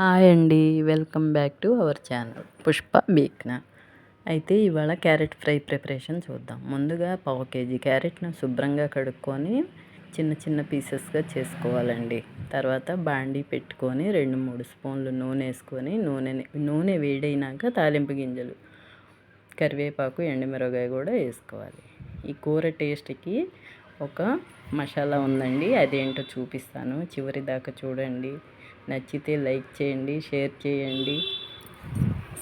Hi అండి welcome back to our channel. Pushpa బీక్నా. అయితే ఇవాళ క్యారెట్ ఫ్రై ప్రిపరేషన్ చూద్దాం. ముందుగా పావు కేజీ క్యారెట్ను శుభ్రంగా కడుక్కొని చిన్న చిన్న పీసెస్గా చేసుకోవాలండి. తర్వాత బాండీ పెట్టుకొని రెండు మూడు స్పూన్లు నూనె వేసుకొని నూనె నూనె వేడైనాక తాలింపు గింజలు కరివేపాకు ఎండుమిరగాయ కూడా వేసుకోవాలి. ఈ కూర టేస్ట్కి ఒక మసాలా ఉందండి. అదేంటో చూపిస్తాను. చివరి దాకా చూడండి. నచ్చితే లైక్ చేయండి షేర్ చేయండి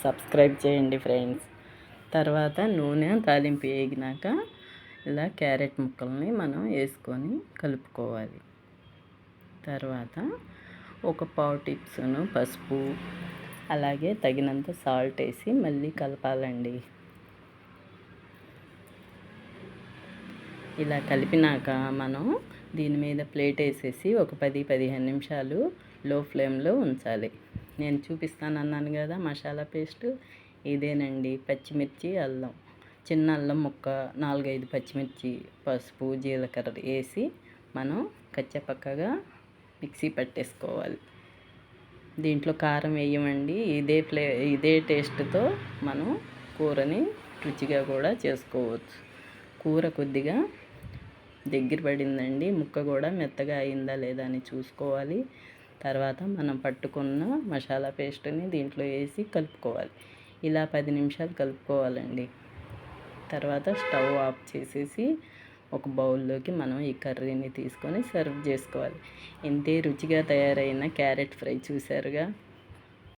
సబ్స్క్రైబ్ చేయండి ఫ్రెండ్స్. తర్వాత నూనె తాలింపు వేగినాక ఇలా క్యారెట్ ముక్కల్ని మనం వేసుకొని కలుపుకోవాలి. తర్వాత ఒక పావు టిప్స్ను పసుపు అలాగే తగినంత సాల్ట్ వేసి మళ్ళీ కలపాలండి. ఇలా కలిపినాక మనం దీని మీద ప్లేట్ వేసేసి ఒక పది పదిహేను నిమిషాలు లో ఫ్లేమ్లో ఉంచాలి. నేను చూపిస్తాను అన్నాను కదా మసాలా పేస్ట్. ఇదేనండి పచ్చిమిర్చి అల్లం. చిన్న అల్లం ముక్క నాలుగైదు పచ్చిమిర్చి పసుపు జీలకర్ర వేసి మనం కచ్చపక్కగా మిక్సీ పట్టేసుకోవాలి. దీంట్లో కారం వేయమండి. ఇదే ఫ్లే ఇదే టేస్ట్తో మనం కూరని రుచిగా కూడా చేసుకోవచ్చు. కూర కొద్దిగా దగ్గర పడిందండి. ముక్క కూడా మెత్తగా అయిందా లేదా అని చూసుకోవాలి. తర్వాత మనం పట్టుకున్న మసాలా పేస్ట్ని దీంట్లో వేసి కలుపుకోవాలి. ఇలా పది నిమిషాలు కలుపుకోవాలండి. తర్వాత స్టవ్ ఆఫ్ చేసేసి ఒక బౌల్లోకి మనం ఈ కర్రీని తీసుకొని సర్వ్ చేసుకోవాలి. ఇంతే రుచిగా తయారైన క్యారెట్ ఫ్రై చూసారుగా?